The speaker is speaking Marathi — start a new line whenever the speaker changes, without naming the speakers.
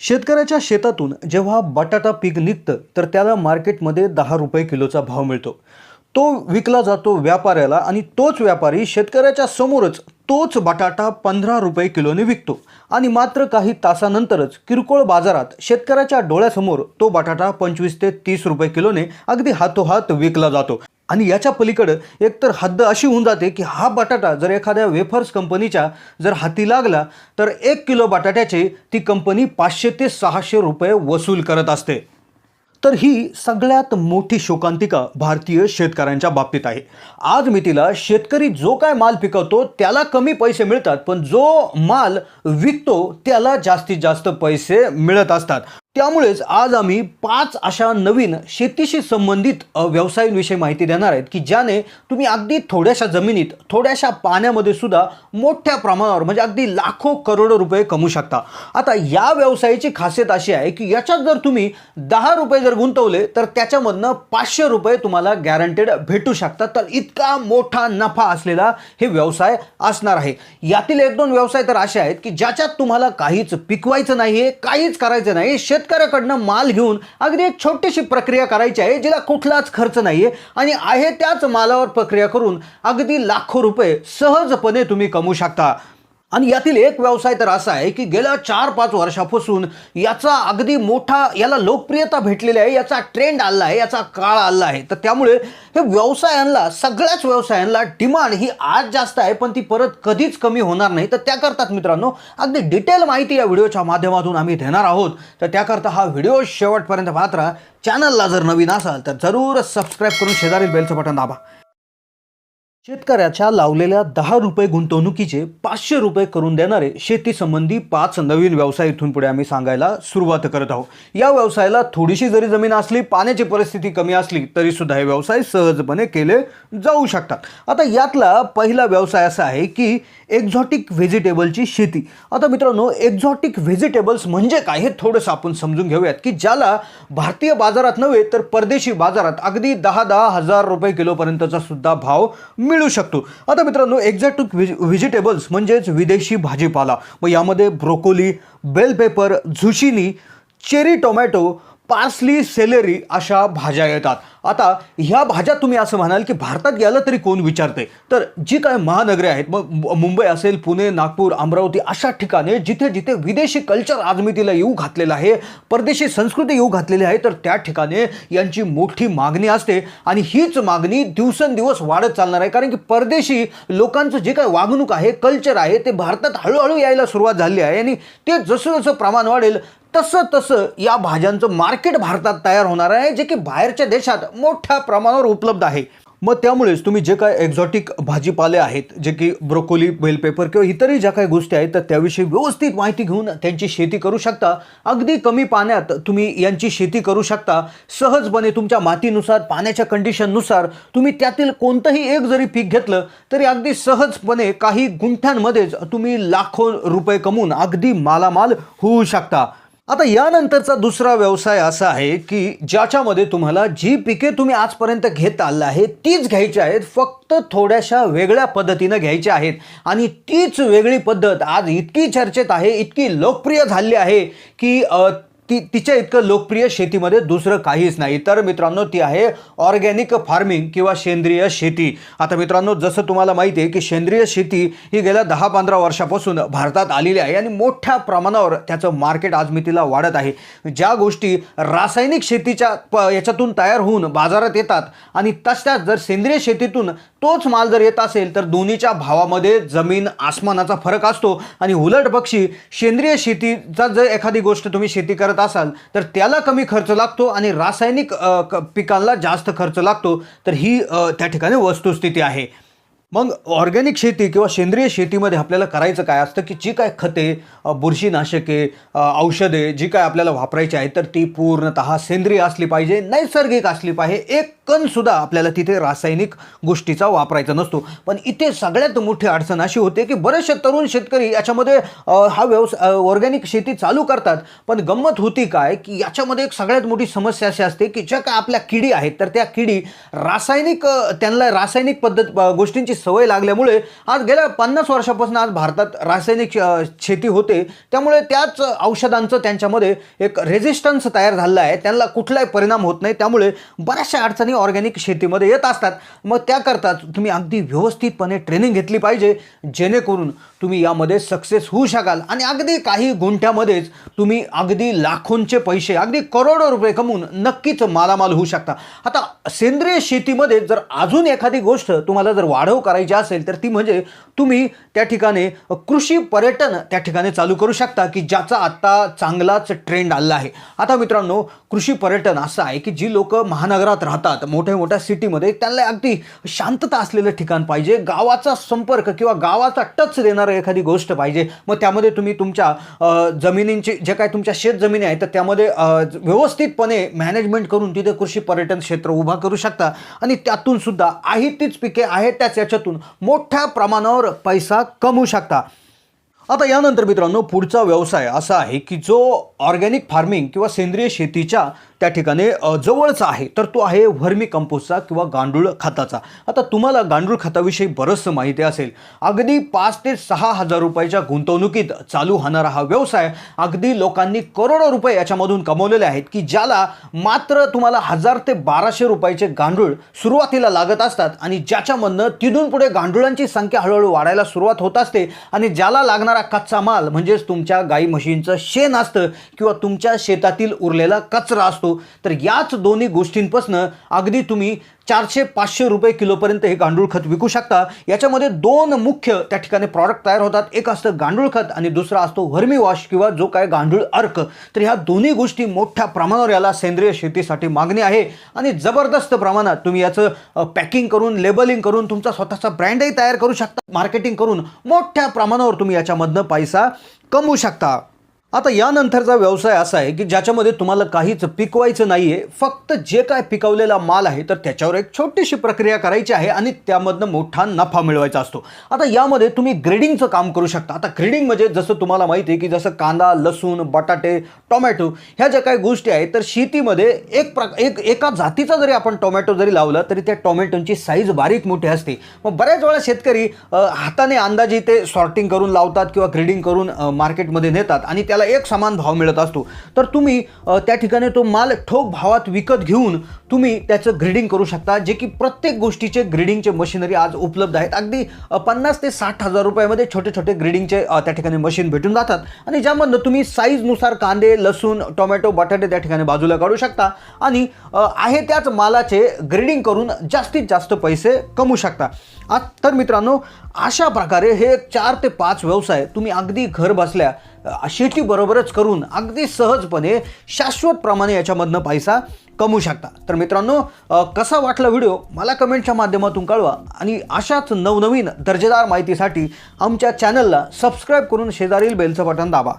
शेतकऱ्याच्या शेतातून जेव्हा बटाटा पीक निघतं तर त्याला मार्केटमध्ये दहा रुपये किलोचा भाव मिळतो. तो विकला जातो व्यापाऱ्याला आणि तोच व्यापारी शेतकऱ्याच्या समोरच तोच बटाटा पंधरा रुपये किलोने विकतो. आणि मात्र काही तासानंतरच किरकोळ बाजारात शेतकऱ्याच्या डोळ्यासमोर तो बटाटा पंचवीस ते तीस रुपये किलोने अगदी हातोहात विकला जातो. आणि याच्या पलीकडं एकतर हद्द अशी होऊन जाते की हा बटाटा जर एखाद्या वेफर्स कंपनीच्या जर हाती लागला तर एक किलो बटाट्याचे ती कंपनी पाचशे ते सहाशे रुपये वसूल करत असते. तर ही सगळ्यात मोठी शोकांतिका भारतीय शेतकऱ्यांच्या बाबतीत आहे. आज मी तिला शेतकरी जो काय माल पिकवतो त्याला कमी पैसे मिळतात पण जो माल विकतो त्याला जास्तीत जास्त पैसे मिळत असतात. त्यामुळेच आज आम्ही पाच अशा नवीन शेतीशी संबंधित व्यवसायांविषयी माहिती देणार आहेत की ज्याने तुम्ही अगदी थोड्याशा जमिनीत थोड्याशा पाण्यामध्ये सुद्धा मोठ्या प्रमाणावर म्हणजे अगदी लाखो करोडो रुपये कमवू शकता. आता या व्यवसायाची खासियत अशी आहे की याच्यात जर तुम्ही दहा रुपये जर गुंतवले तर त्याच्यामधनं पाचशे रुपये तुम्हाला गॅरंटेड भेटू शकतात. तर इतका मोठा नफा असलेला हे व्यवसाय असणार आहे. यातील एक दोन व्यवसाय तर असे आहेत की ज्याच्यात तुम्हाला काहीच पिकवायचं नाही आहे काहीच करायचं नाही शेत शेतकऱ्याकडनं माल घेऊन अगदी एक छोटीशी प्रक्रिया करायची आहे जिला कुठलाच खर्च नाही आहे आणि आहे त्याच मालावर प्रक्रिया करून अगदी लाखो रुपये सहजपणे तुम्ही कमवू शकता. आणि यातील एक व्यवसाय तर असा आहे की गेल्या चार पाच वर्षापासून याचा अगदी मोठा याला लोकप्रियता भेटलेली आहे याचा ट्रेंड आला आहे याचा काळ आला आहे. तर त्यामुळे हे व्यवसायांना सगळ्याच व्यवसायांना डिमांड ही आज जास्त आहे पण ती परत कधीच कमी होणार नाही. तर त्याकरताच मित्रांनो अगदी डिटेल माहिती या व्हिडिओच्या माध्यमातून आम्ही देणार आहोत. तर त्याकरता हा व्हिडिओ शेवटपर्यंत मात्र चॅनलला जर नवीन असाल तर जरूर सबस्क्राईब करून शेजारील बेलचं बटन दाबा. शेतकऱ्याच्या लावलेल्या दहा रुपये गुंतवणुकीचे पाचशे रुपये करून देणारे शेतीसंबंधी पाच नवीन व्यवसाय इथून पुढे आम्ही सांगायला सुरुवात करत आहोत. या व्यवसायाला थोडीशी जरी जमीन असली पाण्याची परिस्थिती कमी असली तरी सुद्धा हे व्यवसाय सहजपणे केले जाऊ शकतात. आता यातला पहिला व्यवसाय असा आहे की एक्झॉटिक व्हेजिटेबलची शेती. आता मित्रांनो एक्झॉटिक व्हेजिटेबल्स म्हणजे काय हे थोडंसं आपण समजून घेऊयात की ज्याला भारतीय बाजारात नव्हे तर परदेशी बाजारात अगदी दहा दहा हजार रुपये किलोपर्यंतचा सुद्धा भाव मिळू शकतो. आता मित्रांनो एक्झॅक्ट व्हिज व्हेजिटेबल्स म्हणजेच विदेशी भाजीपाला. मग यामध्ये broccoli bell pepper zucchini cherry tomato parsley celery अशा भाज्या येतात. आता ह्या भाज्या तुम्ही असं म्हणाल की भारतात गेलं तरी कोण विचारते? तर जी काय महानगरे आहेत मग मु- मुंबई असेल पुणे नागपूर अमरावती अशा ठिकाणी जिथे जिथे विदेशी कल्चर आजमितीला येऊ घातलेलं आहे परदेशी संस्कृती येऊ घातलेली आहे तर त्या ठिकाणी यांची मोठी मागणी असते. आणि हीच मागणी दिवसेंदिवस वाढत चालणार आहे. कारण की परदेशी लोकांचं जे काय वागणूक आहे कल्चर आहे ते भारतात हळूहळू यायला सुरुवात झाली आहे. आणि ते जसं जसं प्रमाण वाढेल तसं तसं या भाज्यांचं मार्केट भारतात तयार होणार आहे जे की बाहेरच्या देशात मोठ्या प्रमाणावर उपलब्ध आहे. मग त्यामुळेच तुम्ही जे काय एक्झॉटिक भाजीपाले आहेत जे की ब्रोकोली बेल पेपर किंवा इतरही ज्या काही गोष्टी आहेत तर त्याविषयी व्यवस्थित माहिती घेऊन त्यांची शेती करू शकता. अगदी कमी पाण्यात तुम्ही यांची शेती करू शकता. सहजपणे तुमच्या मातीनुसार पाण्याच्या कंडिशननुसार तुम्ही त्यातील कोणतंही एक जरी पीक घेतलं तरी अगदी सहजपणे काही गुंठ्यांमध्येच तुम्ही लाखो रुपये कमवून अगदी मालामाल होऊ शकता. आता यानंतरचा दुसरा व्यवसाय असा आहे की ज्याच्यामध्ये तुम्हाला जी पिके तुम्ही आजपर्यंत घेत आला आहे तीच घ्यायची आहेत फक्त थोड्याशा वेगळ्या पद्धतीनं घ्यायची आहेत. आणि तीच वेगळी पद्धत आज इतकी चर्चेत आहे इतकी लोकप्रिय झाली आहे की ती तिच्या इतकं लोकप्रिय शेतीमध्ये दुसरं काहीच नाही. तर मित्रांनो ती आहे ऑर्गॅनिक फार्मिंग किंवा सेंद्रिय शेती. आता मित्रांनो जसं तुम्हाला माहिती आहे की सेंद्रिय शेती ही गेल्या दहा पंधरा वर्षापासून भारतात आलेली आहे आणि मोठ्या प्रमाणावर त्याचं मार्केट आज मितीला वाढत आहे. ज्या गोष्टी रासायनिक शेतीच्या प याच्यातून तयार होऊन बाजारात येतात आणि तशाच जर सेंद्रिय शेतीतून तोच माल जर येत असेल तर दोन्हीच्या भावामध्ये जमीन आसमानाचा फरक असतो. आणि उलट पक्षी सेंद्रिय शेतीचा जर एखादी गोष्ट तुम्ही शेती करत असाल तर त्याला कमी खर्च लागतो आणि रासायनिक पिकांना जास्त खर्च लागतो तर ही त्या ठिकाणी वस्तुस्थिती आहे. मग ऑर्गॅनिक शेती किंवा सेंद्रिय शेतीमध्ये आपल्याला करायचं काय असतं की जी काय खते बुरशीनाशके औषधे जी काय आपल्याला वापरायची आहेत तर ती पूर्णतः सेंद्रिय असली पाहिजे नैसर्गिक असली पाहिजे एक कणसुद्धा आपल्याला तिथे रासायनिक गोष्टीचा वापरायचा नसतो. पण इथे सगळ्यात मोठी अडचण अशी होते की बरेचसे तरुण शेतकरी याच्यामध्ये हा व्यवसाय ऑर्गॅनिक शेती चालू करतात. पण गंमत होती काय की याच्यामध्ये एक सगळ्यात मोठी समस्या अशी असते की ज्या काय आपल्या किडी आहेत तर त्या किडी रासायनिक त्यांना रासायनिक पद्धत गोष्टींची सवय लागल्यामुळे आज गेल्या पन्नास वर्षापासून आज भारतात रासायनिक शेती होते. त्यामुळे त्याच औषधांचं त्यांच्यामध्ये एक रेझिस्टन्स तयार झालेला आहे. त्यांना कुठलाही परिणाम होत नाही. त्यामुळे बऱ्याचशा अडचणी ऑर्गॅनिक शेतीमध्ये येत असतात मग त्याकरता तुम्ही अगदी व्यवस्थितपणे ट्रेनिंग घेतली पाहिजे जेणेकरून तुम्ही यामध्ये सक्सेस होऊ शकाल. आणि अगदी काही गुंठ्यामध्येच तुम्ही अगदी लाखोंचे पैसे अगदी करोडो रुपये कमवून नक्कीच मालामाल होऊ शकता. आता सेंद्रिय शेतीमध्ये जर अजून एखादी गोष्ट तुम्हाला जर वाढव करायची असेल तर ती म्हणजे तुम्ही त्या ठिकाणी कृषी पर्यटन त्या ठिकाणी चालू करू शकता की ज्याचा आत्ता चांगलाच ट्रेंड आला आहे. आता मित्रांनो कृषी पर्यटन असं आहे की जी लोक महानगरात राहतात मोठ्या मोठ्या सिटीमध्ये त्यांना अगदी शांतता असलेलं ठिकाण पाहिजे. गावाचा संपर्क किंवा गावाचा टच देणारं एखादी गोष्ट पाहिजे. मग त्यामध्ये तुम्ही तुमच्या जमिनींची जे काय तुमच्या शेत जमिनी आहेत तर त्यामध्ये व्यवस्थितपणे मॅनेजमेंट करून तिथे कृषी पर्यटन क्षेत्र उभा करू शकता. आणि त्यातून सुद्धा आहे तीच पिके आहेत त्याच याच्यातून मोठ्या प्रमाणावर पैसा कमवू शकता. आता यानंतर मित्रांनो पुढचा व्यवसाय असा आहे की जो ऑर्गॅनिक फार्मिंग किंवा सेंद्रिय शेतीच्या त्या ठिकाणी जवळचा आहे तर तो आहे व्हर्मी कंपोस्टचा किंवा गांडूळ खताचा. आता तुम्हाला गांडूळ खताविषयी बरंचसं माहिती असेल. अगदी पाच ते सहा हजार रुपयाच्या गुंतवणुकीत चालू होणारा हा व्यवसाय अगदी लोकांनी करोडो रुपये याच्यामधून कमवलेले आहेत की ज्याला मात्र तुम्हाला हजार ते बाराशे रुपयाचे गांडूळ सुरुवातीला लागत असतात आणि ज्याच्यामधनं तिथून पुढे गांडुळांची संख्या हळूहळू वाढायला सुरुवात होत असते आणि ज्याला लागणार कच्चा माल म्हणजेच तुमच्या गाई म्हशींचं शेण असतं किंवा तुमच्या शेतातील उरलेला कचरा असतो तर याच दोन्ही गोष्टींपासून अगदी तुम्ही चारशे पाचशे रुपये किलोपर्यंत हे गांडूळ खत विकू शकता. याच्यामध्ये दोन मुख्य त्या ठिकाणी प्रॉडक्ट तयार होतात. एक असतं गांडूळ खत आणि दुसरा असतो व्हर्मी वॉश किंवा जो काय गांडूळ अर्क. तर ह्या दोन्ही गोष्टी मोठ्या प्रमाणावर याला सेंद्रिय शेतीसाठी मागणी आहे. आणि जबरदस्त प्रमाणात तुम्ही याचं पॅकिंग करून लेबलिंग करून तुमचा स्वतःचा ब्रँडही तयार करू शकता. मार्केटिंग करून मोठ्या प्रमाणावर तुम्ही याच्यामध्ये त्यामधनं पैसा कमवू शकता. आता यानंतरचा व्यवसाय असा आहे की ज्याच्यामध्ये तुम्हाला काहीच पिकवायचं नाही आहे फक्त जे काय पिकवलेला माल आहे तर त्याच्यावर एक छोटीशी प्रक्रिया करायची आहे आणि त्यामधनं मोठा नफा मिळवायचा असतो. आता यामध्ये तुम्ही ग्रेडिंगचं काम करू शकता. आता ग्रेडिंग म्हणजे जसं तुम्हाला माहिती आहे की जसं कांदा लसूण बटाटे टोमॅटो ह्या ज्या काही गोष्टी आहेत तर शेतीमध्ये एक प्र एक एका जातीचा जरी आपण टोमॅटो जरी लावला तरी त्या टोमॅटोची साईज बारीक मोठी असते. मग बऱ्याच वेळा शेतकरी हाताने अंदाजे ते सॉर्टिंग करून लावतात किंवा ग्रेडिंग करून मार्केटमध्ये नेतात आणि त्याला एक समान भाव मिळत असतो. तर तुम्ही त्या ठिकाणी तो माल ठोक भावात विकत घेऊन तुम्ही त्याचं ग्रेडिंग करू शकता जे की प्रत्येक गोष्टीचे ग्रेडिंगचे मशिनरी आज उपलब्ध आहेत. अगदी पन्नास ते साठ हजार रुपयामध्ये छोटे छोटे ग्रेडिंगचे त्या ठिकाणी मशीन भेटून जातात. आणि ज्यामधनं तुम्ही साईजनुसार कांदे लसूण टोमॅटो बटाटे त्या ठिकाणी बाजूला काढू शकता. आणि आहे त्याच मालाचे ग्रेडिंग करून जास्तीत जास्त पैसे कमवू शकता. आ तर मित्रांनो अशा प्रकारे हे चार ते पाच व्यवसाय तुम्ही अगदी घर बसल्या अ, शेतीबरोबरच करून अगदी सहजपणे शाश्वतप्रमाणे याच्यामधनं पैसा कमवू शकता. तर मित्रांनो कसा वाटला व्हिडिओ? मला कमेंटच्या माध्यमातून कळवा. आणि अशाच नवनवीन दर्जेदार माहितीसाठी आमच्या चॅनलला सबस्क्राईब करून शेजारील बेलचं बटन दाबा.